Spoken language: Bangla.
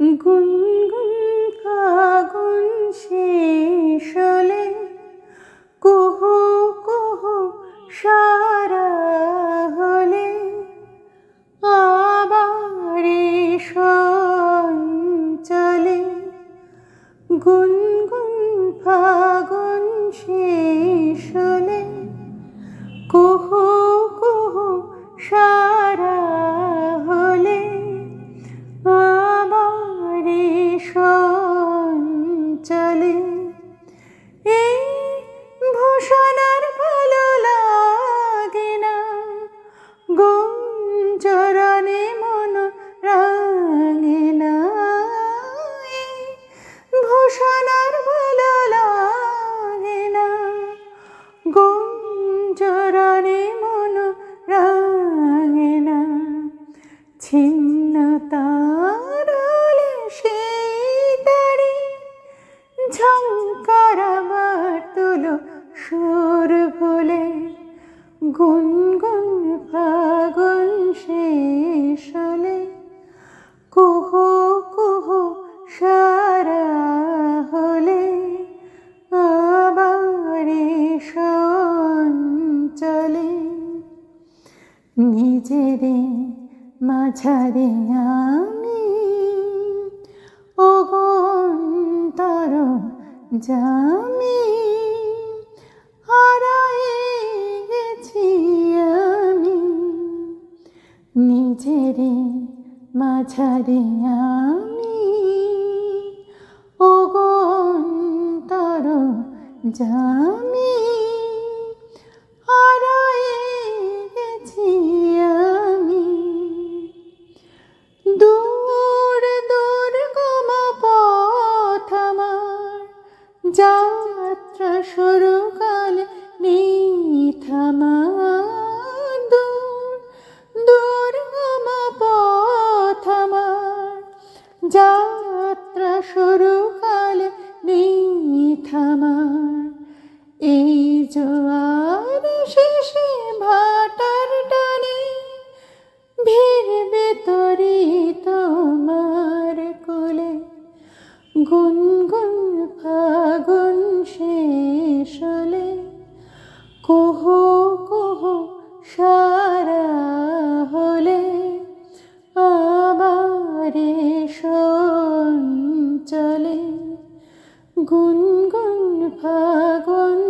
গুনগুন ফাগুন শেষলে কুহু কুহু সারা হলে আবার চলে। গুনগুন ফাগুন এই ভূষণার ভালো লাগে না। গুঞ্জরণে মন রাঙে না। এই ভূষণার ভালো লাগে না। গুঞ্জরণে মন রাঙে না। ছিন্ন ঝঙ্কার আমার তুলো সুর ভুলে গুনগুন ফাগুন শেষ হলে। কুহু কুহু সারা হলে। আবার চলে নিজেরে মাঝারে আমি জামি হারায়ে গেছি আমি। নিজেরে মাঝারে আমি। ওগন্তর জামি যাত্রা শুরু কালে নিথামার দূর পথ যাত্রা কালে নিথামার এই জোয়ার চলে। গুনগুন ফাগুন